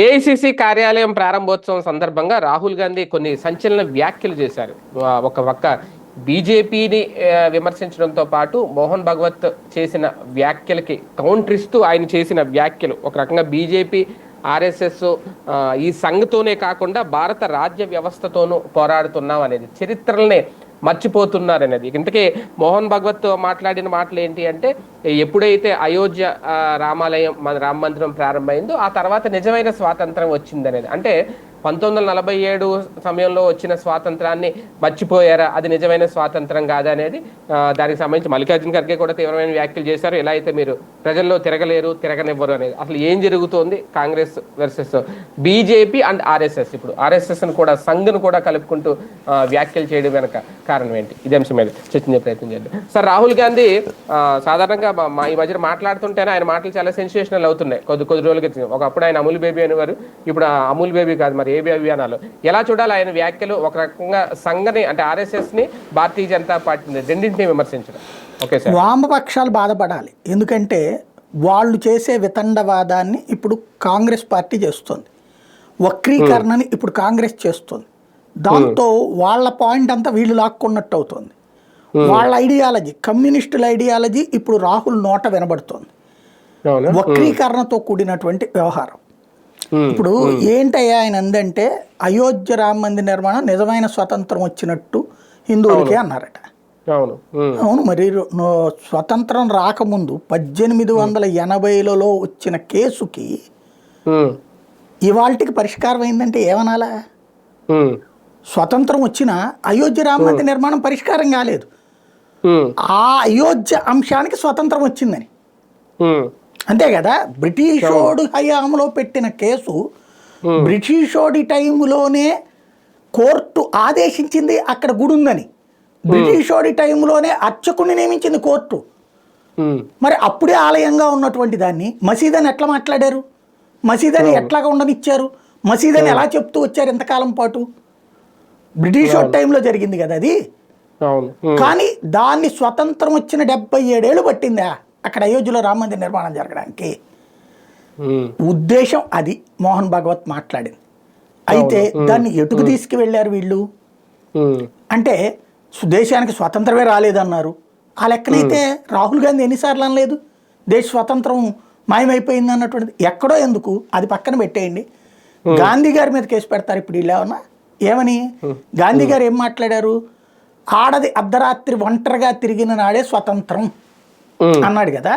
AICC కార్యాలయం ప్రారంభోత్సవం సందర్భంగా రాహుల్ గాంధీ కొన్ని సంచలన వ్యాఖ్యలు చేశారు. ఒక పక్క బీజేపీని విమర్శించడంతో పాటు మోహన్ భగవత్ చేసిన వ్యాఖ్యలకి కౌంటర్ ఇస్తూ ఆయన చేసిన వ్యాఖ్యలు. ఒక రకంగా బీజేపీ ఆర్ఎస్ఎస్ ఈ సంఘతోనే కాకుండా భారత రాజ్య వ్యవస్థతోనూ పోరాడుతున్నాం అనేది చరిత్రలనే మర్చిపోతున్నారు అనేది ఇంతకీ మోహన్ భగవత్ మాట్లాడిన మాటలు ఏంటి అంటే ఎప్పుడైతే అయోధ్య రామాలయం మన రామ మందిరం ప్రారంభమైందో ఆ తర్వాత నిజమైన స్వాతంత్రం వచ్చిందనేది. అంటే పంతొమ్మిది వందల నలభై ఏడు సమయంలో వచ్చిన స్వాతంత్రాన్ని మర్చిపోయారా? అది నిజమైన స్వాతంత్రం కాదా అనేది దానికి సంబంధించి మల్లికార్జున ఖర్గే కూడా తీవ్రమైన వ్యాఖ్యలు చేశారు. ఎలా అయితే మీరు ప్రజల్లో తిరగలేరు తిరగనివ్వరు అనేది అసలు ఏం జరుగుతోంది? Congress versus BJP and RSS ఇప్పుడు ఆర్ఎస్ఎస్ను కూడా సంఘ్ను కూడా కలుపుకుంటూ వ్యాఖ్యలు చేయడం వెనక కారణం ఏంటి? ఇదే అంశం మీద చర్చించే ప్రయత్నం చేద్దాం. సార్ రాహుల్ గాంధీ సాధారణంగా మా- ఈ మధ్య మాట్లాడుతుంటేనే ఆయన మాటలు చాలా సెన్సేషనల్ అవుతున్నాయి. కొద్ది కొద్ది రోజుల క్రితం ఒకప్పుడు ఆయన అమూల్ బేబీ అనేవారు. ఇప్పుడు ఆ అమూల్ బేబీ కాదు మరి బేబీ అనాలో. ఎలా చూడాలి ఆయన వ్యాఖ్యలు? ఒక రకంగా సంఘని అంటే ఆర్ఎస్ఎస్ని భారతీయ జనతా పార్టీని రెండింటిని విమర్శించడం. Okay sir. వామపక్షాలు బాధపడాలి. ఎందుకంటే వాళ్ళు చేసే వితండవాదాన్ని ఇప్పుడు కాంగ్రెస్ పార్టీ చేస్తుంది. వక్రీకరణని ఇప్పుడు కాంగ్రెస్ చేస్తుంది. దాంతో వాళ్ళ పాయింట్ అంతా వీళ్ళు లాక్కున్నట్టు అవుతుంది. వాళ్ళ ఐడియాలజీ కమ్యూనిస్టుల ఐడియాలజీ ఇప్పుడు రాహుల్ నోట వినబడుతోంది. వక్రీకరణతో కూడినటువంటి వ్యవహారం. ఇప్పుడు ఏంటయ్యా ఆయన అందంటే అయోధ్య రామ మందిర నిర్మాణం నిజమైన స్వతంత్రం వచ్చినట్టు హిందువులకే అన్నారట. అవును. మరి స్వతంత్రం రాకముందు పద్దెనిమిది వందల ఎనభైలలో వచ్చిన కేసుకి ఇవాళకి పరిష్కారం అయిందంటే ఏమనాలా? స్వతంత్రం వచ్చిన అయోధ్య రామ మందిర నిర్మాణం పరిష్కారం కాలేదు. ఆ అయోధ్య అంశానికి స్వతంత్రం వచ్చిందని. అంతే కదా? బ్రిటిషోడు హయాంలో పెట్టిన కేసు బ్రిటిషోడి టైంలోనే కోర్టు ఆదేశించింది అక్కడ గుడి ఉందని బ్రిటిషోడి టైంలోనే అర్చకుని నియమించింది కోర్టు. మరి అప్పుడే ఆలయంగా ఉన్నటువంటి దాన్ని మసీదని ఎట్లా మాట్లాడారు? మసీదని ఎట్లాగా ఉండనిచ్చారు? మసీదని ఎలా చెప్తూ వచ్చారు ఇంతకాలం పాటు? బ్రిటిష్ టైంలో జరిగింది కదా అది? కానీ దాన్ని స్వతంత్రం వచ్చిన డెబ్బై ఏడేళ్ళు పట్టిందా? అక్కడ అయోధ్యలో రామ మందిర నిర్మాణం జరగడానికి ఉద్దేశం అది మోహన్ భగవత్ మాట్లాడింది. అయితే దాన్ని ఎటుకు తీసుకువెళ్ళారు వీళ్ళు? అంటే దేశానికి స్వతంత్రమే రాలేదన్నారు. ఆ లెక్కనైతే రాహుల్ గాంధీ ఎన్నిసార్లు అనలేదు? దేశ స్వతంత్రం మాయమైపోయింది అన్నటువంటిది ఎక్కడో ఎందుకు? అది పక్కన పెట్టేయండి. గాంధీ గారి మీద కేసు పెడతారు ఇప్పుడు వీళ్ళు ఏమన్నా? ఏమని? గాంధీ గారు ఏం మాట్లాడారు? ఆడది అర్ధరాత్రి ఒంటరిగా తిరిగిన నాడే స్వతంత్రం. అన్నాడు కదా?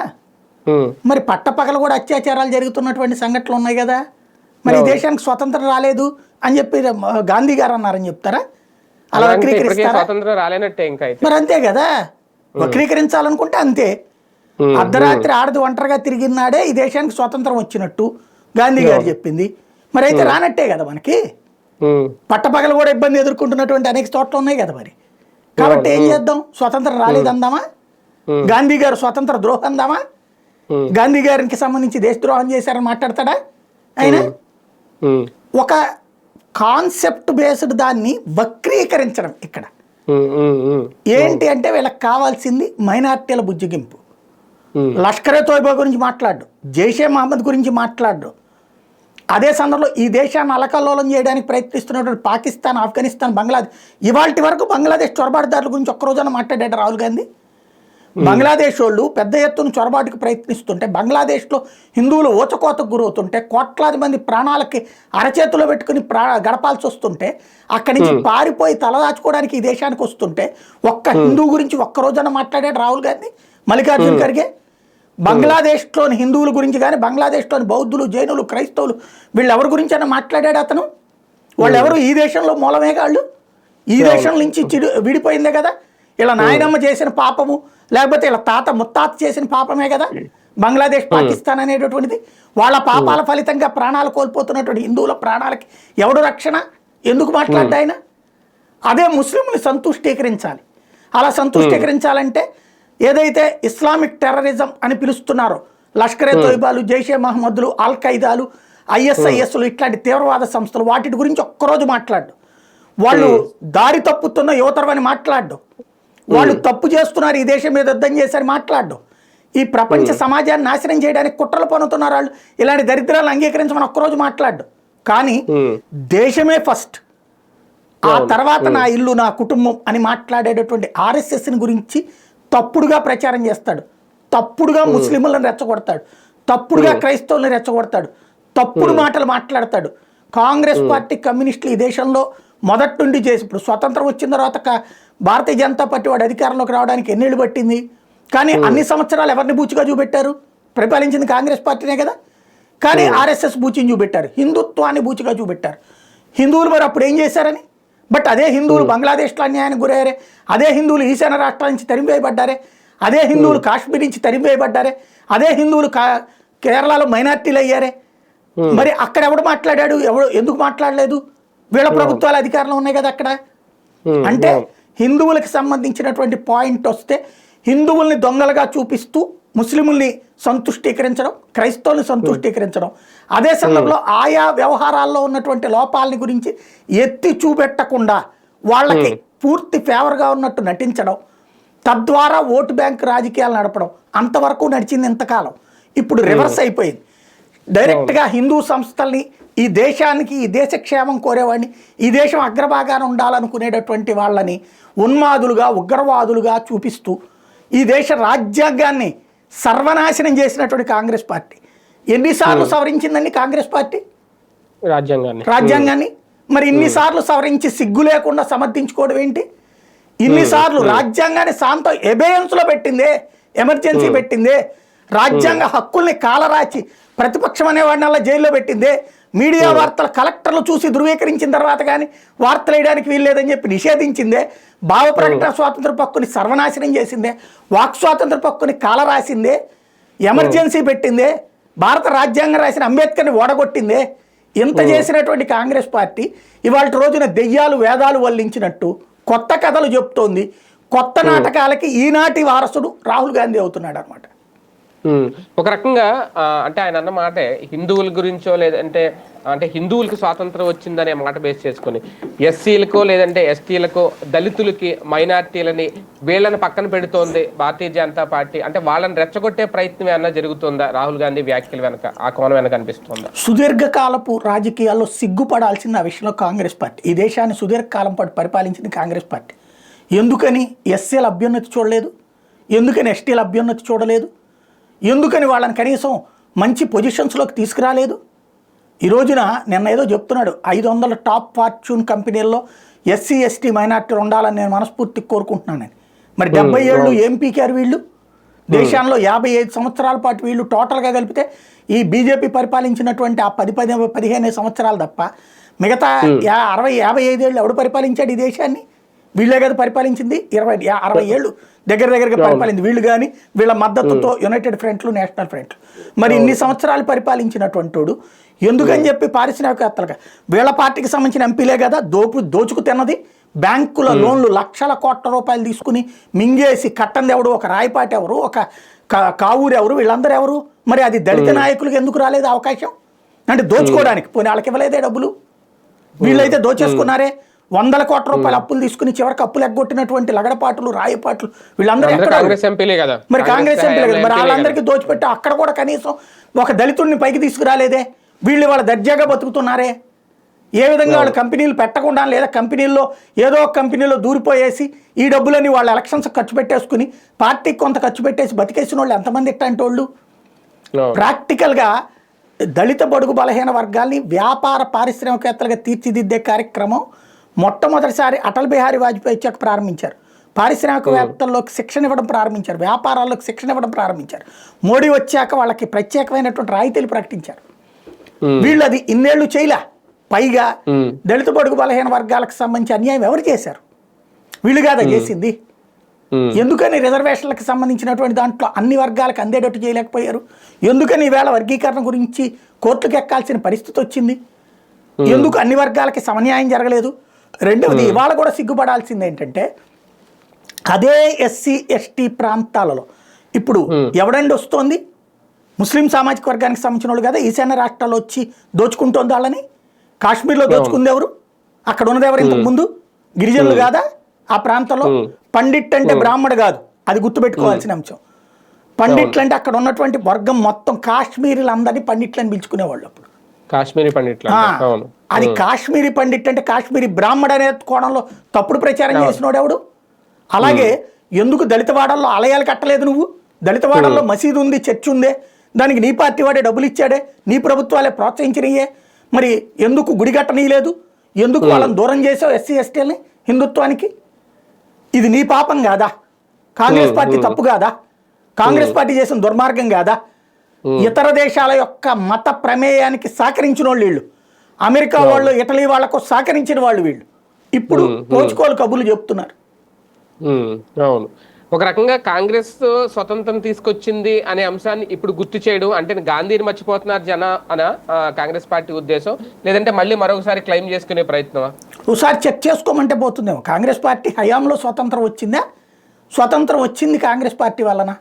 మరి పట్టపగల కూడా అత్యాచారాలు జరుగుతున్నటువంటి సంఘటనలు ఉన్నాయి కదా? మరి ఈ దేశానికి స్వతంత్రం రాలేదు అని చెప్పి గాంధీ గారు అన్నారని చెప్తారా? అలా వక్రీకరిస్తారా? మరి అంతే కదా? వక్రీకరించాలనుకుంటే అంతే. అర్ధరాత్రి ఆడది ఒంటరిగా తిరిగినాడే ఈ దేశానికి స్వతంత్రం వచ్చినట్టు గాంధీ గారు చెప్పింది. మరి అయితే రానట్టే కదా మనకి? పట్టపగలు కూడా ఇబ్బంది ఎదుర్కొంటున్నటువంటి అనేక చోట్ల ఉన్నాయి కదా మరి. కాబట్టి ఏం చేద్దాం? స్వతంత్రం రాలేదందామా గాంధీ గారు స్వతంత్ర ద్రోహం ఉమ్, గాంధీ గారికి సంబంధించి దేశద్రోహం చేశారని మాట్లాడతాడా? ఆయన ఒక కాన్సెప్ట్ బేస్డ్ దాన్ని వక్రీకరించడం ఇక్కడ. ఏంటి అంటే వీళ్ళకి కావాల్సింది మైనార్టీల బుజ్జగింపు. లష్కరే తోయిబా గురించి మాట్లాడు జైషే మహమ్మద్ గురించి మాట్లాడు అదే సందర్భంలో ఈ దేశాన్ని అలకల్లోలం చేయడానికి ప్రయత్నిస్తున్నటువంటి పాకిస్తాన్ ఆఫ్ఘనిస్తాన్ బంగ్లాదేశ్ ఇవాళ వరకు బంగ్లాదేశ్ చొరబాటుదారుల గురించి ఒక్క రోజున మాట్లాడాడు రాహుల్ గాంధీ. బంగ్లాదేశ్ వాళ్ళు పెద్ద ఎత్తున చొరబాటుకు ప్రయత్నిస్తుంటే బంగ్లాదేశ్లో హిందువులు ఊచకోతకు గురవుతుంటే కోట్లాది మంది ప్రాణాలకి అరచేతిలో పెట్టుకుని ప్రా గడపాల్సి వస్తుంటే అక్కడి నుంచి పారిపోయి తలదాచుకోవడానికి ఈ దేశానికి వస్తుంటే ఒక్క హిందూ గురించి ఒక్క రోజున మాట్లాడాడు రాహుల్ గాంధీ మల్లికార్జున ఖర్గే? బంగ్లాదేశ్లోని హిందువుల గురించి కానీ బంగ్లాదేశ్లోని బౌద్ధులు జైనులు క్రైస్తవులు వీళ్ళు ఎవరి గురించి అయినా మాట్లాడాడు అతను? వాళ్ళు ఎవరు ఈ దేశంలో మూలమే కాళ్ళు ఈ దేశం నుంచి చిడు విడిపోయిందే కదా? ఇలా నాయనమ్మ చేసిన పాపము లేకపోతే ఇలా తాత ముత్తాత చేసిన పాపమే కదా? బంగ్లాదేశ్ పాకిస్తాన్ అనేటటువంటిది? వాళ్ళ పాపాల ఫలితంగా ప్రాణాలు కోల్పోతున్నటువంటి హిందువుల ప్రాణాలకి ఎవడు రక్షణ? ఎందుకు మాట్లాడ్డా ఆయన? అదే ముస్లింని సంతుష్టీకరించాలి. అలా సంతుష్టీకరించాలంటే ఏదైతే ఇస్లామిక్ టెర్రరిజం అని పిలుస్తున్నారో లష్కరే తోయిబాలు జైషే మహమ్మద్లు అల్ ఖైదాలు ఐఎస్ఐఎస్లు ఇట్లాంటి తీవ్రవాద సంస్థలు వాటి గురించి ఒక్కరోజు మాట్లాడు వాళ్ళు దారి తప్పుతున్న యువతరం అని మాట్లాడు వాళ్ళు తప్పు చేస్తున్నారు ఈ దేశం మీద యుద్ధం చేశారు మాట్లాడు. ఈ ప్రపంచ సమాజాన్ని నాశనం చేయడానికి కుట్రలు పనుతున్నారు వాళ్ళు. ఇలాంటి దరిద్రాలను అంగీకరించమని ఒక్కరోజు మాట్లాడు. కానీ దేశమే ఫస్ట్. ఆ తర్వాత నా ఇల్లు నా కుటుంబం అని మాట్లాడేటటువంటి ఆర్ఎస్ఎస్ని గురించి తప్పుడుగా ప్రచారం చేస్తాడు. తప్పుడుగా ముస్లింలను రెచ్చగొడతాడు. తప్పుడుగా క్రైస్తవులను రెచ్చగొడతాడు. తప్పుడు మాటలు మాట్లాడతాడు. కాంగ్రెస్ పార్టీ కమ్యూనిస్టులు ఈ దేశంలో మొదటి నుండి చేసి ఇప్పుడు స్వతంత్రం వచ్చిన తర్వాత భారతీయ జనతా పార్టీ వాడు అధికారంలోకి రావడానికి ఎన్నేళ్ళు పట్టింది? కానీ అన్ని సంవత్సరాలు ఎవరిని బూచిగా చూపెట్టారు? పరిపాలించింది కాంగ్రెస్ పార్టీనే కదా? కానీ ఆర్ఎస్ఎస్ బూచిని చూపెట్టారు. హిందుత్వాన్ని బూచిగా చూపెట్టారు. హిందువులు మరి అప్పుడు ఏం చేశారని? బట్ అదే హిందువులు బంగ్లాదేశ్లో అన్యాయానికి గురయ్యారే. అదే హిందువులు ఈశాన్య రాష్ట్రాల నుంచి తరిమివేయబడ్డారే. అదే హిందువులు కాశ్మీర్ నుంచి తరిమివేయబడ్డారే. అదే హిందువులు కేరళలో మైనార్టీలు అయ్యారే మరి అక్కడ ఎవడు మాట్లాడాడు? ఎవడు ఎందుకు మాట్లాడలేదు? వీళ్ళ ప్రభుత్వాలు అధికారంలో ఉన్నాయి కదా అక్కడ? అంటే హిందువులకు సంబంధించినటువంటి పాయింట్ వస్తే హిందువుల్ని దొంగలుగా చూపిస్తూ ముస్లింల్ని సంతుష్టీకరించడం క్రైస్తవుల్ని సంతుష్టీకరించడం అదే సందర్భంలో ఆయా వ్యవహారాల్లో ఉన్నటువంటి లోపాలని గురించి ఎత్తి చూపెట్టకుండా వాళ్ళకి పూర్తి ఫేవర్గా ఉన్నట్టు నటించడం తద్వారా ఓటు బ్యాంక్ రాజకీయాలు నడపడం అంతవరకు నడిచింది ఇంతకాలం. ఇప్పుడు రివర్స్ అయిపోయింది. డైరెక్ట్గా హిందూ సంస్థల్ని ఈ దేశానికి ఈ దేశ క్షేమం కోరేవాడిని ఈ దేశం అగ్రభాగాన ఉండాలనుకునేటటువంటి వాళ్ళని ఉన్మాదులుగా ఉగ్రవాదులుగా చూపిస్తూ ఈ దేశ రాజ్యాంగాన్ని సర్వనాశనం చేసినటువంటి కాంగ్రెస్ పార్టీ. ఎన్నిసార్లు సవరించిందండి కాంగ్రెస్ పార్టీ? రాజ్యాంగాన్ని. రాజ్యాంగాన్ని? మరి ఇన్నిసార్లు సవరించి సిగ్గు లేకుండా సమర్థించుకోవడం ఏంటి? ఇన్నిసార్లు రాజ్యాంగాన్ని శాంత ఎబేయన్స్లో పెట్టిందే ఎమర్జెన్సీ పెట్టిందే రాజ్యాంగ హక్కుల్ని కాలరాచి ప్రతిపక్షం అనేవాడిని అలా జైల్లో పెట్టిందే. మీడియా వార్తలు కలెక్టర్లు చూసి ధృవీకరించిన తర్వాత కానీ వార్తలు వేయడానికి వీల్లేదని చెప్పి నిషేధించిందే. భావ ప్రకటన స్వాతంత్ర హక్కుని సర్వనాశనం చేసిందే. వాక్ స్వాతంత్ర హక్కుని కాలరాసిందే ఎమర్జెన్సీ పెట్టిందే. భారత రాజ్యాంగం రాసిన అంబేద్కర్ని ఓడగొట్టిందే. ఇంత చేసినటువంటి కాంగ్రెస్ పార్టీ ఇవాళ రోజున దెయ్యాలు వేదాలు వల్లించినట్టు కొత్త కథలు చెప్తోంది. కొత్త నాటకాలకి ఈనాటి వారసుడు రాహుల్ గాంధీ అవుతున్నాడు అనమాట ఒక రకంగా అంటే ఆయన అన్న మాటే హిందువుల గురించో లేదంటే అంటే హిందువులకు స్వాతంత్రం వచ్చిందనే మాట బేస్ చేసుకొని ఎస్సీలకో లేదంటే ఎస్టీలకో దళితులకి మైనార్టీలని వీళ్ళని పక్కన పెడుతోంది భారతీయ జనతా పార్టీ. అంటే వాళ్ళని రెచ్చగొట్టే ప్రయత్నం ఏమన్నా జరుగుతుందా? రాహుల్ గాంధీ వ్యాఖ్యల వెనక ఆ కోణం వెనక అనిపిస్తుందా? సుదీర్ఘకాలపు రాజకీయాల్లో సిగ్గుపడాల్సిన ఆ విషయంలో కాంగ్రెస్ పార్టీ. ఈ దేశాన్ని సుదీర్ఘకాలం పాటు పరిపాలించింది కాంగ్రెస్ పార్టీ. ఎందుకని ఎస్సీల అభ్యున్నతి చూడలేదు? ఎందుకని ఎస్టీల అభ్యున్నతి చూడలేదు? ఎందుకని వాళ్ళని కనీసం మంచి పొజిషన్స్లోకి తీసుకురాలేదు? ఈ రోజున నిన్న ఏదో చెప్తున్నాడు ఐదు వందల టాప్ ఫార్చ్యూన్ కంపెనీల్లో ఎస్సీ ఎస్టీ మైనార్టీలు ఉండాలని నేను మనస్ఫూర్తిగా కోరుకుంటున్నానని. మరి డెబ్బై ఏళ్ళు ఏం పీకారు వీళ్ళు? దేశంలో యాభై ఐదు సంవత్సరాల పాటు వీళ్ళు టోటల్గా కలిపితే ఈ బీజేపీ పరిపాలించినటువంటి ఆ పది పది పదిహేను సంవత్సరాలు తప్ప మిగతా అరవై యాభై ఐదేళ్ళు ఎవడు పరిపాలించాడు ఈ దేశాన్ని? వీళ్ళే కదా పరిపాలించింది? ఇరవై అరవై ఏళ్ళు దగ్గర దగ్గరగా పరిపాలింది వీళ్ళు కానీ వీళ్ళ మద్దతుతో యునైటెడ్ ఫ్రంట్లు నేషనల్ ఫ్రంట్లు మరి ఇన్ని సంవత్సరాలు పరిపాలించినటువంటి వాడు ఎందుకని చెప్పి పారిశ్రామికవేత్తలుగా? వీళ్ళ పార్టీకి సంబంధించిన ఎంపీలే కదా దోపు దోచుకు తిన్నది. బ్యాంకుల లోన్లు లక్షల కోట్ల రూపాయలు తీసుకుని మింగేసి కట్టంది ఎవడు? ఒక రాయపాటి ఎవరు? ఒక కావూరు ఎవరు? వీళ్ళందరూ ఎవరు? మరి అది దళిత నాయకులకు ఎందుకు రాలేదు అవకాశం? అంటే దోచుకోవడానికి. పోనీ వాళ్ళకి ఇవ్వలేదే డబ్బులు? వీళ్ళైతే దోచేసుకున్నారే? వందల కోట్ల రూపాయలు అప్పులు తీసుకుని చివరికి అప్పులు ఎగ్గొట్టినటువంటి లగడపాటులు రాయపాట్లు వీళ్ళందరూ అందరూ ఎక్కడ కాంగ్రెస్ ఎంపీలే కదా. మరి కాంగ్రెస్ ఎంపీలే కదా. మరి. వాళ్ళందరికీ దోచిపెట్టి అక్కడ కూడా కనీసం ఒక దళితుడిని పైకి తీసుకురాలేదే? వీళ్ళు వాళ్ళ దర్జాగా బతుకుతున్నారే? ఏ విధంగా వాళ్ళు కంపెనీలు పెట్టకుండా లేదా కంపెనీల్లో ఏదో ఒక కంపెనీలో దూరిపోయేసి ఈ డబ్బులని వాళ్ళ ఎలక్షన్స్ ఖర్చు పెట్టేసుకుని పార్టీకి కొంత ఖర్చు పెట్టేసి బతికేసిన వాళ్ళు ఎంతమంది ఇట్టంటి వాళ్ళు. ప్రాక్టికల్గా దళిత బడుగు బలహీన వర్గాల్ని వ్యాపార పారిశ్రామికవేత్తలుగా తీర్చిదిద్దే కార్యక్రమం మొట్టమొదటిసారి అటల్ బిహారీ వాజ్పేయి వచ్చాక ప్రారంభించారు. పారిశ్రామికవేత్తల్లోకి శిక్షణ ఇవ్వడం ప్రారంభించారు. వ్యాపారాల్లోకి శిక్షణ ఇవ్వడం ప్రారంభించారు. మోడీ వచ్చాక వాళ్ళకి ప్రత్యేకమైనటువంటి రాయితీలు ప్రకటించారు. వీళ్ళు అది ఇన్నేళ్ళు చేయలే. పైగా. దళిత బడుగు బలహీన వర్గాలకు సంబంధించి అన్యాయం ఎవరు చేశారు? వీళ్ళు కాదా చేసింది. ఎందుకని రిజర్వేషన్లకు సంబంధించినటువంటి దాంట్లో అన్ని వర్గాలకు అందేటట్టు చేయలేకపోయారు? ఎందుకని ఈవేళ వర్గీకరణ గురించి కోర్టుకు ఎక్కాల్సిన పరిస్థితి వచ్చింది? ఎందుకు అన్ని వర్గాలకి సమన్యాయం జరగలేదు? రెండవది ఇవాళ కూడా సిగ్గుపడాల్సింది ఏంటంటే అదే ఎస్సీ ఎస్టీ ప్రాంతాలలో ఇప్పుడు ఎవడండి వస్తోంది? ముస్లిం సామాజిక వర్గానికి సంబంధించిన వాళ్ళు కదా? ఈశాన్య రాష్ట్రాల్లో వచ్చి దోచుకుంటోంది వాళ్ళని? కాశ్మీర్లో దోచుకుంది ఎవరు? అక్కడ ఉన్నది ఎవరు ఇంతకు ముందు? గిరిజనులు కాదా? ఆ ప్రాంతంలో పండిట్ అంటే బ్రాహ్మడు కాదు. అది గుర్తుపెట్టుకోవాల్సిన అంశం. పండిట్లు అంటే అక్కడ ఉన్నటువంటి వర్గం మొత్తం కాశ్మీరీలందరినీ పండిట్లని పిలుచుకునేవాళ్ళు అప్పుడు. కాశ్మీరీ పండిట్ల అవును. అది కాశ్మీరీ పండిట్ అంటే కాశ్మీరీ బ్రాహ్మడు అనే కోణంలో తప్పుడు ప్రచారం చేసినోడు ఎవడు? అలాగే ఎందుకు దళితవాడల్లో ఆలయాలు కట్టలేదు నువ్వు? దళితవాడల్లో మసీదు ఉంది చర్చ్ ఉందే దానికి నీ పార్టీ వాడే డబ్బులు ఇచ్చాడే నీ ప్రభుత్వాలే ప్రోత్సహించినయే. మరి ఎందుకు గుడి కట్టనీయలేదు? ఎందుకు వాళ్ళని దూరం చేసావు ఎస్సీ ఎస్టీలని హిందుత్వానికి? ఇది నీ పాపం కాదా? కాంగ్రెస్ పార్టీ తప్పు కాదా? కాంగ్రెస్ పార్టీ చేసిన దుర్మార్గం కాదా? ఇతర దేశాల యొక్క మత ప్రమేయానికి సహకరించిన వాళ్ళు వీళ్ళు. అమెరికా వాళ్ళు ఇటలీ వాళ్ళకు సహకరించిన వాళ్ళు వీళ్ళు. ఇప్పుడు పోచుకోలు కబుర్లు చెప్తున్నారు. అవును. ఒక రకంగా కాంగ్రెస్ స్వతంత్రం తీసుకొచ్చింది అనే అంశాన్ని ఇప్పుడు గుర్తు చేయడం అంటే గాంధీని మర్చిపోతున్నారు జన అన కాంగ్రెస్ పార్టీ ఉద్దేశం. లేదంటే మళ్ళీ మరొకసారి క్లెయిమ్ చేసుకునే ప్రయత్నమా? ఒకసారి చెక్ చేసుకోమంటే పోతుందేమో. కాంగ్రెస్ పార్టీ హయాంలో స్వతంత్రం వచ్చిందా? స్వతంత్రం వచ్చింది కాంగ్రెస్ పార్టీ వలన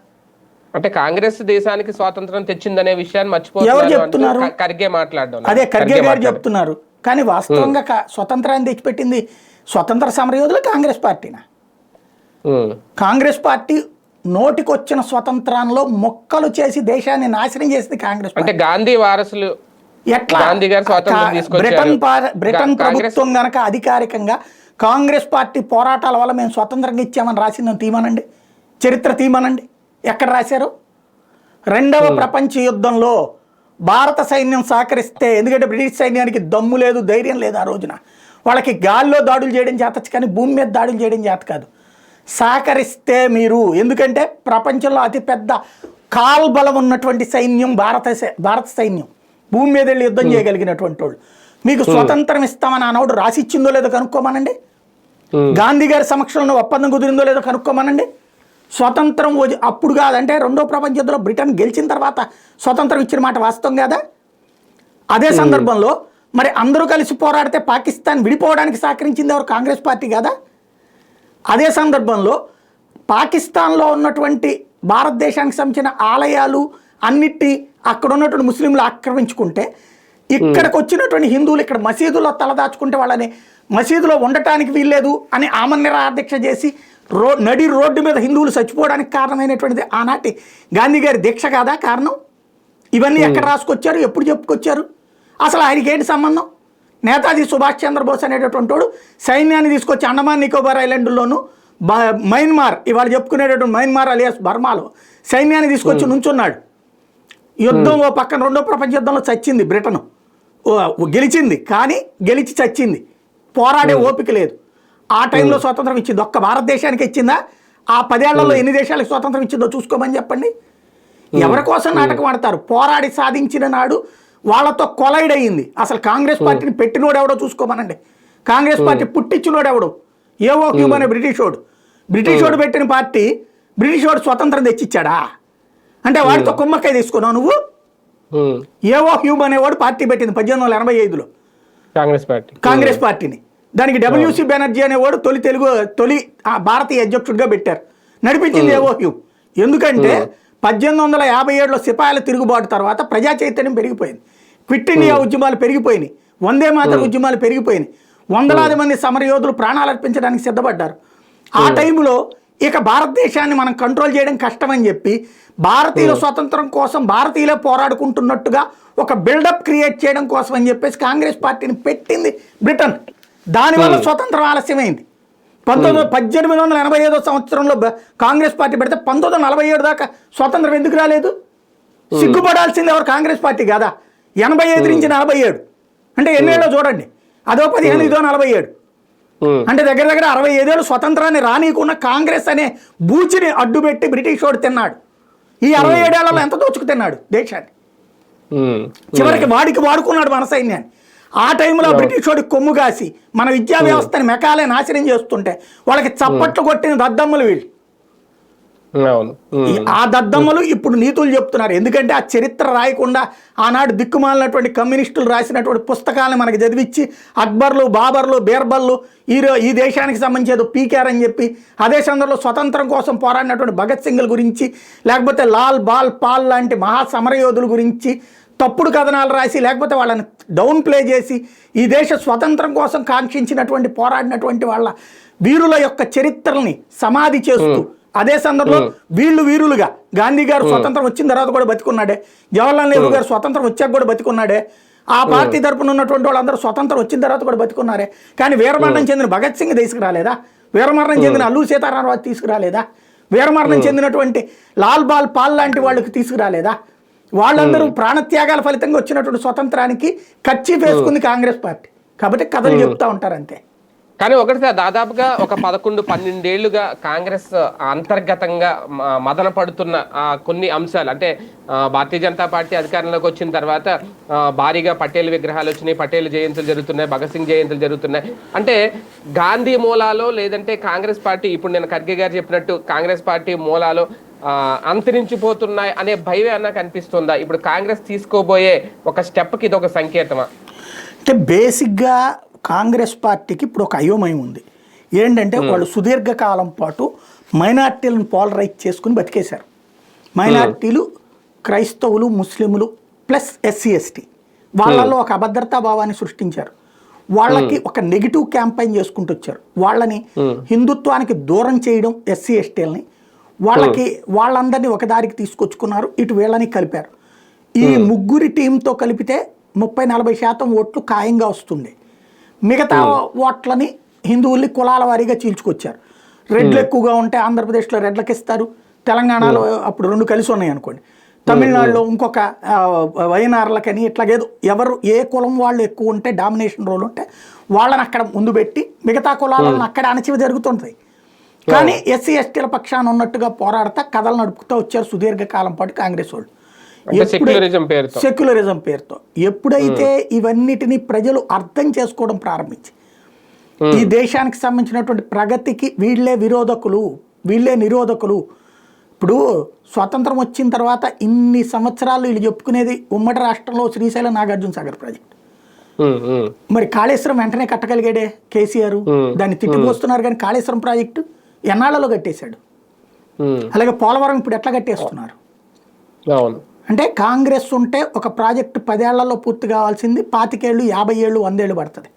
అంటే కాంగ్రెస్ దేశానికి స్వాతంత్రం తెచ్చిందనే విషయాన్ని ఎవరు మర్చిపోతున్నారు ఖర్గే మాట్లాడడం. అదే ఖర్గే గారు. చెప్తున్నారు. కానీ వాస్తవంగా స్వతంత్రాన్ని తెచ్చిపెట్టింది స్వతంత్ర సమరయోధులు కాంగ్రెస్ పార్టీనా? కాంగ్రెస్ పార్టీ నోటికొచ్చిన స్వతంత్రంలో మొక్కలు చేసి దేశాన్ని నాశనం చేసింది కాంగ్రెస్ అంటే గాంధీ వారసులు ఎట్లా? గాంధీ గారు. బ్రిటన్ బ్రిటన్ ప్రభుత్వం గనక అధికారికంగా కాంగ్రెస్ పార్టీ పోరాటాల వల్ల మేము స్వతంత్రంగా ఇచ్చామని రాసిందని తీమనండి. చరిత్ర తీమనండి. ఎక్కడ రాశారు? రెండవ ప్రపంచ యుద్ధంలో భారత సైన్యం సహకరిస్తే ఎందుకంటే బ్రిటిష్ సైన్యానికి దమ్ము లేదు ధైర్యం లేదు ఆ రోజున. వాళ్ళకి గాల్లో దాడులు చేయడం చేతచ్చు కానీ భూమి మీద దాడులు చేయడం చేత కాదు. సహకరిస్తే మీరు ఎందుకంటే ప్రపంచంలో అతిపెద్ద కాల్బలం ఉన్నటువంటి సైన్యం భారత భారత సైన్యం. భూమి మీద వెళ్ళి యుద్ధం చేయగలిగినటువంటి వాళ్ళు. మీకు స్వతంత్రం ఇస్తామని ఆనాడు రాసిచ్చిందో లేదో కనుక్కోమనండి. గాంధీ గారి సమక్షంలో ఒప్పందం కుదిరిందో లేదో కనుక్కోమనండి. స్వతంత్రం అప్పుడు కాదంటే రెండో ప్రపంచ యుద్ధంలో బ్రిటన్ గెలిచిన తర్వాత స్వతంత్రం ఇచ్చిన మాట వాస్తవం కాదా? అదే సందర్భంలో మరి అందరూ కలిసి పోరాడితే పాకిస్తాన్ విడిపోవడానికి సహకరించింది ఎవరు? కాంగ్రెస్ పార్టీ కాదా? అదే సందర్భంలో పాకిస్తాన్లో ఉన్నటువంటి భారతదేశానికి సంబంధించిన ఆలయాలు అన్నిటి అక్కడ ఉన్నటువంటి ముస్లింలు ఆక్రమించుకుంటే ఇక్కడికి వచ్చినటువంటి హిందువులు ఇక్కడ మసీదులో తలదాచుకుంటే వాళ్ళని మసీదులో ఉండటానికి వీల్లేదు అని ఆమన్యరాధ్యక్ష చేసి రో నడి రోడ్డు మీద హిందువులు చచ్చిపోవడానికి కారణమైనటువంటిది ఆనాటి గాంధీ గారి దీక్ష కాదా కారణం? ఇవన్నీ ఎక్కడ రాసుకొచ్చారు? ఎప్పుడు చెప్పుకొచ్చారు? అసలు ఆయనకి ఏంటి సంబంధం? నేతాజీ సుభాష్ చంద్రబోస్ అనేటటువంటి వాడు సైన్యాన్ని తీసుకొచ్చి అండమాన్ నికోబార్ ఐలాండ్లోను బ- మయన్మార్ ఇవాళ చెప్పుకునేటటువంటి మయన్మార్ అలియాస్ బర్మాలో సైన్యాన్ని తీసుకొచ్చి నుంచున్నాడు. యుద్ధం ఓ పక్కన రెండో ప్రపంచ యుద్ధంలో చచ్చింది బ్రిటన్. గెలిచింది కానీ గెలిచి చచ్చింది. పోరాడే ఓపిక లేదు. ఆ టైంలో స్వతంత్రం ఇచ్చింది. ఒక్క భారతదేశానికి ఇచ్చిందా? ఆ పదేళ్ళలో ఎన్ని దేశాలకు స్వతంత్రం ఇచ్చిందో చూసుకోమని చెప్పండి. ఎవరి కోసం నాటకం ఆడతారు? పోరాడి సాధించిన నాడు వాళ్ళతో కొలైడ్ అయ్యింది అసలు కాంగ్రెస్ పార్టీని పెట్టినోడు ఎవడో చూసుకోమనండి. కాంగ్రెస్ పార్టీ పుట్టించినోడు ఎవడు ఏవో హ్యూమ్ అనే బ్రిటిష్ వాడు బ్రిటిష్ వాడు పెట్టిన పార్టీ బ్రిటిష్ వాడు స్వతంత్రం తెచ్చిచ్చాడా? అంటే వాడితో కుమ్మక్కై తీసుకున్నావు నువ్వు? ఏవో హ్యూమ్ అనేవాడు పార్టీ పెట్టింది పద్దెనిమిది వందల ఎనభై ఐదులో. కాంగ్రెస్ పార్టీ. కాంగ్రెస్ పార్టీని. దానికి డబ్ల్యూసి బెనర్జీ అనేవాడు తొలి తెలుగు తొలి భారతీయ అధ్యక్షుడిగా పెట్టారు. నడిపించింది ఏవో హ్యూమ్. ఎందుకంటే పద్దెనిమిది వందల యాభై ఏడులో సిపాయిల తిరుగుబాటు తర్వాత ప్రజా చైతన్యం పెరిగిపోయింది. క్విట్ ఇండియా ఉద్యమాలు పెరిగిపోయినాయి. వందే మాతర ఉద్యమాలు పెరిగిపోయినాయి. వందలాది మంది సమరయోధులు ప్రాణాలు అర్పించడానికి సిద్ధపడ్డారు. ఆ టైంలో ఇక భారతదేశాన్ని మనం కంట్రోల్ చేయడం కష్టమని చెప్పి భారతీయుల స్వతంత్రం కోసం భారతీయులే పోరాడుకుంటున్నట్టుగా ఒక బిల్డప్ క్రియేట్ చేయడం కోసం అని చెప్పేసి కాంగ్రెస్ పార్టీని పెట్టింది బ్రిటన్. దానివల్ల స్వతంత్రం ఆలస్యమైంది. పంతొమ్మిది పద్దెనిమిది వందల ఎనభై ఐదో సంవత్సరంలో కాంగ్రెస్ పార్టీ పెడితే పంతొమ్మిది వందల నలభై ఏడు దాకా స్వతంత్రం ఎందుకు రాలేదు? సిగ్గుపడాల్సింది ఎవరు? కాంగ్రెస్ పార్టీ కదా? ఎనభై ఐదు నుంచి నలభై ఏడు. అంటే ఎన్నేళ్ళో చూడండి. అదో పదిహేను ఇదో నలభై ఏడు. అంటే దగ్గర దగ్గర అరవై ఐదేళ్ళు స్వతంత్రాన్ని రానీకున్న కాంగ్రెస్ అనే బూచిని అడ్డుపెట్టి బ్రిటిష్ వాడు తిన్నాడు. ఈ అరవై ఏడేళ్ళలో ఎంత దోచుకు తిన్నాడు దేశాన్ని? చివరికి వాడికి వాడుకున్నాడు మన సైన్యాన్ని. ఆ టైంలో బ్రిటిష్ వాడికి కొమ్ము కాసి మన విద్యా వ్యవస్థని మెకాలే నాశనం చేస్తుంటే వాళ్ళకి చప్పట్లు కొట్టిన దద్దమ్మలు వీళ్ళు. ఆ దద్దమ్మలు ఇప్పుడు నీతులు చెప్తున్నారు. ఎందుకంటే ఆ చరిత్ర రాయకుండా ఆనాడు దిక్కుమాలినటువంటి కమ్యూనిస్టులు రాసినటువంటి పుస్తకాలను మనకి చదివించి అక్బర్లు బాబర్లు బీర్బల్లు ఈ ఈ దేశానికి సంబంధించి పీకార్ అని చెప్పి అదే సందర్భంలో స్వతంత్రం కోసం పోరాడినటువంటి భగత్ సింగ్ల గురించి లేకపోతే లాల్ బాల్ పాల్ లాంటి మహా సమరయోధుల గురించి తప్పుడు కథనాలు రాసి లేకపోతే వాళ్ళని డౌన్ ప్లే చేసి ఈ దేశ స్వతంత్రం కోసం కాంక్షించినటువంటి పోరాడినటువంటి వాళ్ళ వీరుల యొక్క చరిత్రల్ని సమాధి చేస్తూ అదే సందర్భంలో వీళ్ళు వీరులుగా. గాంధీ గారు స్వతంత్రం వచ్చిన తర్వాత కూడా బతికున్నాడే. జవహర్లాల్ నెహ్రూ గారు స్వతంత్రం వచ్చాక కూడా బతికున్నాడే. ఆ పార్టీ తరపున ఉన్నటువంటి వాళ్ళందరూ స్వతంత్రం వచ్చిన తర్వాత కూడా బతికున్నారే. కానీ వీరమరణం చెందిన భగత్ సింగ్ తీసుకురాలేదా? వీరమరణం చెందిన అల్లూరి సీతారామరాజు తీసుకురాలేదా? వీరమరణం చెందినటువంటి లాల్ బాల్ పాల్ లాంటి వాళ్ళకి తీసుకురాలేదా? వాళ్ళందరూ ప్రాణత్యాగాల ఫలితంగా వచ్చినటువంటి స్వతంత్రానికి ఖర్చు వేసుకుంది కాంగ్రెస్ పార్టీ. కాబట్టి కథలు చెప్తా ఉంటారు అంతే. కానీ ఒకటి సార్ దాదాపుగా ఒక పదకొండు పన్నెండేళ్ళుగా కాంగ్రెస్ అంతర్గతంగా మదన పడుతున్న కొన్ని అంశాలు. అంటే భారతీయ జనతా పార్టీ అధికారంలోకి వచ్చిన తర్వాత భారీగా పటేల్ విగ్రహాలు వచ్చినాయి పటేల్ జయంతులు జరుగుతున్నాయి భగత్ సింగ్ జయంతులు జరుగుతున్నాయి. అంటే గాంధీ మూలాలో లేదంటే కాంగ్రెస్ పార్టీ ఇప్పుడు నేను ఖర్గే గారు చెప్పినట్టు కాంగ్రెస్ పార్టీ మూలాలో అంతరించిపోతున్నాయి అనే భయం అన్న కనిపిస్తుందా? ఇప్పుడు కాంగ్రెస్ తీసుకోబోయే ఒక స్టెప్కి ఇది ఒక సంకేతమా? అంటే బేసిక్గా కాంగ్రెస్ పార్టీకి ఇప్పుడు ఒక అయోమయం ఉంది. ఏంటంటే వాళ్ళు సుదీర్ఘకాలం పాటు మైనార్టీలను పోలరైజ్ చేసుకుని బతికేశారు. మైనార్టీలు క్రైస్తవులు ముస్లింలు ప్లస్ ఎస్సీ ఎస్టీ వాళ్ళలో ఒక అభద్రతా భావాన్ని సృష్టించారు. వాళ్ళకి ఒక నెగిటివ్ క్యాంపెయిన్ చేసుకుంటూ వచ్చారు. వాళ్ళని హిందుత్వానికి దూరం చేయడం ఎస్సీ ఎస్టీలని వాళ్ళకి వాళ్ళందరినీ ఒక దారికి తీసుకొచ్చుకున్నారు. ఇటు వీళ్ళని కలిపారు. ఈ ముగ్గురి టీంతో కలిపితే ముప్పై నలభై శాతం ఓట్లు ఖాయంగా వస్తుంది మిగతా ఓట్లని హిందువుల్ని కులాల వారీగా చీల్చుకొచ్చారు. రెడ్లు ఎక్కువగా ఉంటే ఆంధ్రప్రదేశ్లో రెడ్లకి ఇస్తారు తెలంగాణలో అప్పుడు రెండు కలిసి ఉన్నాయి అనుకోండి. తమిళనాడులో ఇంకొక వైనార్లకని ఇట్లాగేదో ఎవరు ఏ కులం వాళ్ళు ఎక్కువ ఉంటే డామినేషన్ రోల్ ఉంటే వాళ్ళని అక్కడ ముందు పెట్టి మిగతా కులాలను అక్కడ అణచివి జరుగుతుంటాయి. కానీ ఎస్సీ ఎస్టీల పక్షాన ఉన్నట్టుగా పోరాడతా కథలు నడుపుతూ వచ్చారు సుదీర్ఘకాలం పాటు కాంగ్రెస్ వాళ్ళు. సెక్యులరిజం పేరుతో. సెక్యులరిజం పేరుతో. ఎప్పుడైతే ఇవన్నిటిని ప్రజలు అర్థం చేసుకోవడం ప్రారంభించి ఈ దేశానికి సంబంధించినటువంటి ప్రగతికి వీళ్ళే విరోధకులు వీళ్ళే నిరోధకులు. ఇప్పుడు స్వతంత్రం వచ్చిన తర్వాత ఇన్ని సంవత్సరాలు వీళ్ళు చెప్పుకునేది ఉమ్మడి రాష్ట్రంలో శ్రీశైలం నాగార్జున సాగర్ ప్రాజెక్ట్. ఉమ్, మరి కాళేశ్వరం వెంటనే కట్టగలిగాడే కేసీఆర్? దాన్ని తిట్టిపోస్తున్నారు కానీ కాళేశ్వరం ప్రాజెక్టు ఎన్నాళ్ళలో కట్టేశాడు? అలాగే పోలవరం ఇప్పుడు ఎట్లా కట్టేస్తున్నారు? అంటే కాంగ్రెస్ ఉంటే ఒక ప్రాజెక్టు పదేళ్ళలో పూర్తి కావాల్సింది పాతికేళ్ళు యాభై ఏళ్ళు వందేళ్ళు పడుతుంది.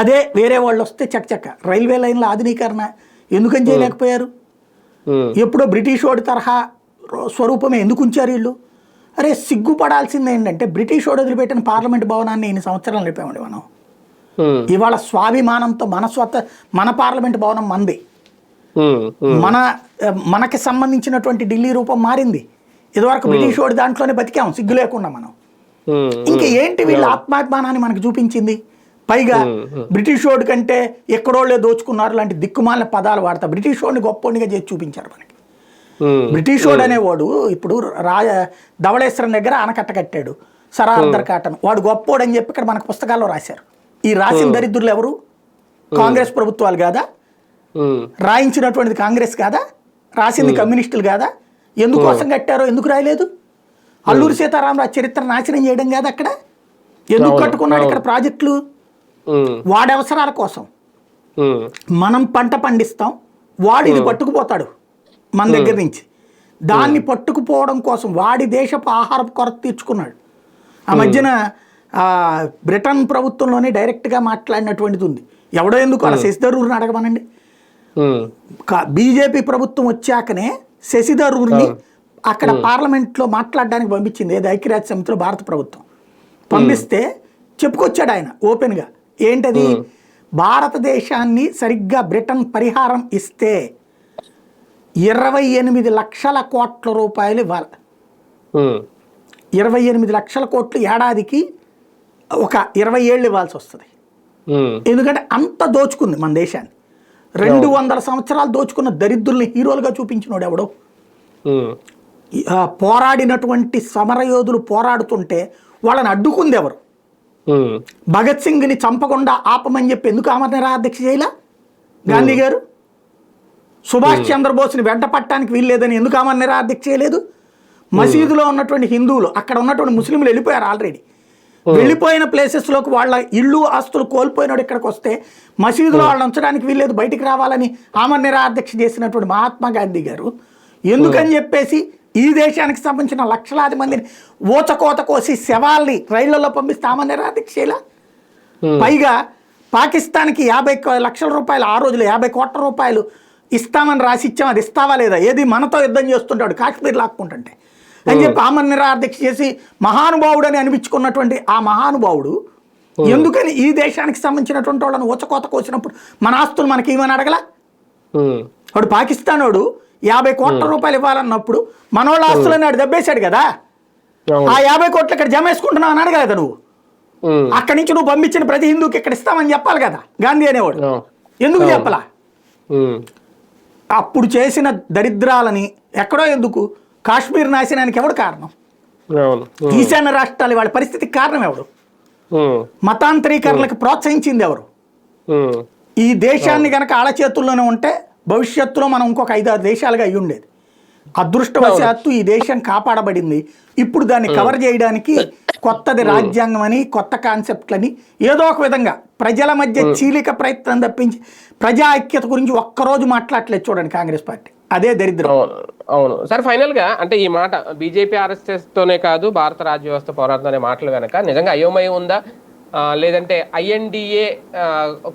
అదే వేరే వాళ్ళు వస్తే చకచక. రైల్వే లైన్ల ఆధునీకరణ ఎందుకని చేయలేకపోయారు? ఎప్పుడో బ్రిటిష్ వాడి తరహా స్వరూపమే ఎందుకు ఉంచారు వీళ్ళు? అరే సిగ్గుపడాల్సింది ఏంటంటే బ్రిటిష్ వాడు వదిలిపెట్టిన పార్లమెంట్ భవనాన్ని ఇన్ని సంవత్సరాలు నిలిపామండి మనం. ఇవాళ స్వాభిమానంతో మన స్వత మన పార్లమెంట్ భవనం మంది. మన మనకి సంబంధించినటువంటి ఢిల్లీ రూపం మారింది. ఇదివరకు బ్రిటిష్ వాడి దాంట్లోనే బతికాం సిగ్గు లేకుండా మనం. ఇంకా ఏంటి వీళ్ళ ఆత్మాభిమానాన్ని మనకు చూపించింది? పైగా బ్రిటిష్ వాడి కంటే ఎక్కడోళ్ళే దోచుకున్నారు లాంటి దిక్కుమాలిన పదాలు వాడతా. బ్రిటిష్ వాడిని గొప్పోడిగా చేసి చూపించారు మనకి. బ్రిటిష్ వాడు అనేవాడు ఇప్పుడు రాజ ధవళేశ్వరం దగ్గర ఆనకట్ట కట్టాడు సరార్దర్ కాటన్. వాడు గొప్పోడు అని చెప్పి ఇక్కడ మనకు పుస్తకాల్లో రాశారు. ఈ రాసిన దరిద్రులు ఎవరు? కాంగ్రెస్ ప్రభుత్వాలు కాదా? రాయించినటువంటిది కాంగ్రెస్ కాదా? రాసింది కమ్యూనిస్టులు కాదా? ఎందుకోసం కట్టారో ఎందుకు రాయలేదు? అల్లూరి సీతారామరాజు చరిత్ర నాశనం చేయడం కాదు అక్కడ? ఎందుకు కట్టుకున్నాడు ఇక్కడ ప్రాజెక్టులు? వాడి అవసరాల కోసం. మనం పంట పండిస్తాం వాడు ఇది పట్టుకుపోతాడు మన దగ్గర నుంచి. దాన్ని పట్టుకుపోవడం కోసం వాడి దేశపు ఆహారపు కొరత తీర్చుకున్నాడు. ఆ మధ్యన బ్రిటన్ ప్రభుత్వంలోనే డైరెక్ట్గా మాట్లాడినటువంటిది ఉంది. ఎవడో ఎందుకు అలా శశిధరూర్ని అడగమనండి? బీజేపీ ప్రభుత్వం వచ్చాకనే శశిధరూర్ని అక్కడ పార్లమెంట్లో మాట్లాడడానికి పంపించింది ఏది? ఐక్యరాజ్య సమితిలో భారత ప్రభుత్వం. పంపిస్తే చెప్పుకొచ్చాడు ఆయన ఓపెన్గా. ఏంటది? భారతదేశాన్ని సరిగ్గా బ్రిటన్ పరిహారం ఇస్తే ఇరవై ఎనిమిది లక్షల కోట్ల రూపాయలు ఇవ్వాలి. ఇరవై ఎనిమిది లక్షల కోట్లు ఏడాదికి ఒక ఇరవై ఏళ్ళు ఇవ్వాల్సి వస్తుంది. ఎందుకంటే అంత దోచుకుంది మన దేశాన్ని. రెండు వందల సంవత్సరాలు దోచుకున్న దరిద్రుల్ని హీరోలుగా చూపించినోడు ఎవడో? పోరాడినటువంటి సమరయోధులు పోరాడుతుంటే వాళ్ళని అడ్డుకుంది ఎవరు? భగత్ సింగ్ని చంపకుండా ఆపమని చెప్పి ఎందుకు ఆమరణ నిరాదీక్ష చేయలా? గాంధీ గారు? సుభాష్ చంద్రబోస్ని వెంట పట్టడానికి వీల్లేదని ఎందుకు ఆమరణ నిరాదీక్ష చేయలేదు? మసీదులో ఉన్నటువంటి హిందువులు అక్కడ ఉన్నటువంటి ముస్లింలు వెళ్ళిపోయారు ఆల్రెడీ. వెళ్ళిపోయిన ప్లేసెస్లోకి వాళ్ళ ఇళ్ళు ఆస్తులు కోల్పోయినాడు ఇక్కడికి వస్తే మసీదులో వాళ్ళని ఉంచడానికి వీల్లేదు బయటికి రావాలని ఆమరణ నిరాదీక్ష చేసినటువంటి మహాత్మా గాంధీ గారు ఎందుకని చెప్పేసి ఈ దేశానికి సంబంధించిన లక్షలాది మందిని ఊచకోత కోసి శవాల్ని రైళ్ళలో పంపిస్తే ఆమరణ నిరాదీక్ష చేయలా పైగా పాకిస్తాన్కి యాభై లక్షల రూపాయలు ఆ రోజులు యాభై కోట్ల రూపాయలు ఇస్తామని రాసి ఇచ్చాం అది ఇస్తావా లేదా? ఏది మనతో యుద్ధం చేస్తుంటాడు కాశ్మీర్ లాక్కుంటుంటే. అని చెప్పి ఆమరణ నిరాదీక్ష చేసి మహానుభావుడు అని అనిపించుకున్నటువంటి ఆ మహానుభావుడు ఎందుకని ఈ దేశానికి సంబంధించినటువంటి వాళ్ళని ఊచకోత కోసినప్పుడు మన ఆస్తులు మనకి ఏమని అడగల? వాడు పాకిస్తాన్ వాడు యాభై కోట్ల రూపాయలు ఇవ్వాలన్నప్పుడు మనోళ్ళ ఆస్తులని వాడు దెబ్బేశాడు కదా. ఆ యాభై కోట్లు ఇక్కడ జమ వేసుకుంటున్నావు అని అడగలేదా నువ్వు? అక్కడి నుంచి నువ్వు పంపించిన ప్రతి హిందూకి ఇక్కడ ఇస్తామని చెప్పాలి కదా గాంధీ అనేవాడు. ఎందుకు చెప్పలా? అప్పుడు చేసిన దరిద్రాలని ఎక్కడో ఎందుకు? కాశ్మీర్ నాశనానికి ఎవడు కారణం? ఈశాన్య రాష్ట్రాలు వాళ్ళ పరిస్థితికి కారణం ఎవడు ఉమ్, మతాంతరీకరణలకు ప్రోత్సహించింది ఎవరు? ఈ దేశాన్ని గనక ఆళ్ళ చేతుల్లోనే ఉంటే భవిష్యత్తులో మనం ఇంకొక ఐదారు దేశాలుగా అయి ఉండేది. అదృష్టవశాత్తు ఈ దేశం కాపాడబడింది. ఇప్పుడు దాన్ని కవర్ చేయడానికి కొత్తది రాజ్యాంగం అని కొత్త కాన్సెప్ట్లని ఏదో ఒక విధంగా ప్రజల మధ్య చీలిక ప్రయత్నం తప్పించి ప్రజా ఐక్యత గురించి ఒక్కరోజు మాట్లాడలేదు చూడండి కాంగ్రెస్ పార్టీ. అదే దరిద్రం. అవును సరే ఫైనల్గా అంటే ఈ మాట బీజేపీ ఆర్ఎస్ఎస్ తోనే కాదు భారత రాజ్య వ్యవస్థ పోరాటం అనే మాటలు వెనక నిజంగా అయోమయం ఉందా? లేదంటే ఐఎన్డిఏ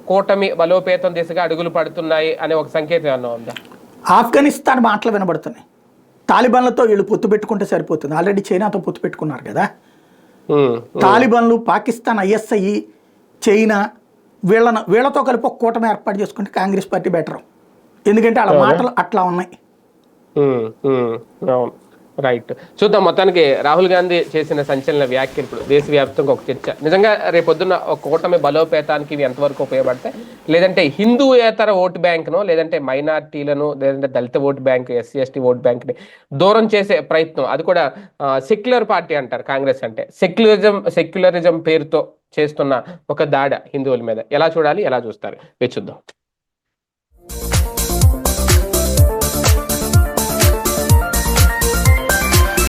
కూటమి బలోపేతం దిశగా అడుగులు పడుతున్నాయి అనే ఒక సంకేతం ఏమన్నా ఉందా? ఆఫ్ఘనిస్తాన్ మాటలు వినబడుతున్నాయి. తాలిబాన్లతో వీళ్ళు పొత్తు పెట్టుకుంటే సరిపోతుంది. ఆల్రెడీ చైనాతో పొత్తు పెట్టుకున్నారు కదా. తాలిబాన్లు పాకిస్తాన్ ఐఎస్ఐ చైనా వీళ్ళను వీళ్ళతో కలిపి ఒక కూటమి ఏర్పాటు చేసుకుంటే కాంగ్రెస్ పార్టీ బెటర్. ఎందుకంటే వాళ్ళ మాటలు అట్లా ఉన్నాయి. అవును. రైట్ చూద్దాం మొత్తానికి రాహుల్ గాంధీ చేసిన సంచలన వ్యాఖ్యలు ఇప్పుడు దేశవ్యాప్తంగా ఒక చర్చ. నిజంగా రేపొద్దున ఒక కూటమి బలోపేతానికి ఇవి ఎంతవరకు ఉపయోగపడతాయి? లేదంటే హిందూయేతర ఓటు బ్యాంక్ను లేదంటే మైనార్టీలను లేదంటే దళిత vote bank SC ST vote బ్యాంక్ని దూరం చేసే ప్రయత్నం. అది కూడా సెక్యులర్ పార్టీ అంటారు కాంగ్రెస్ అంటే. సెక్యులరిజం సెక్యులరిజం పేరుతో చేస్తున్న ఒక దాడ హిందువుల మీద. ఎలా చూడాలి? ఎలా చూస్తారు? వేచి చూద్దాం.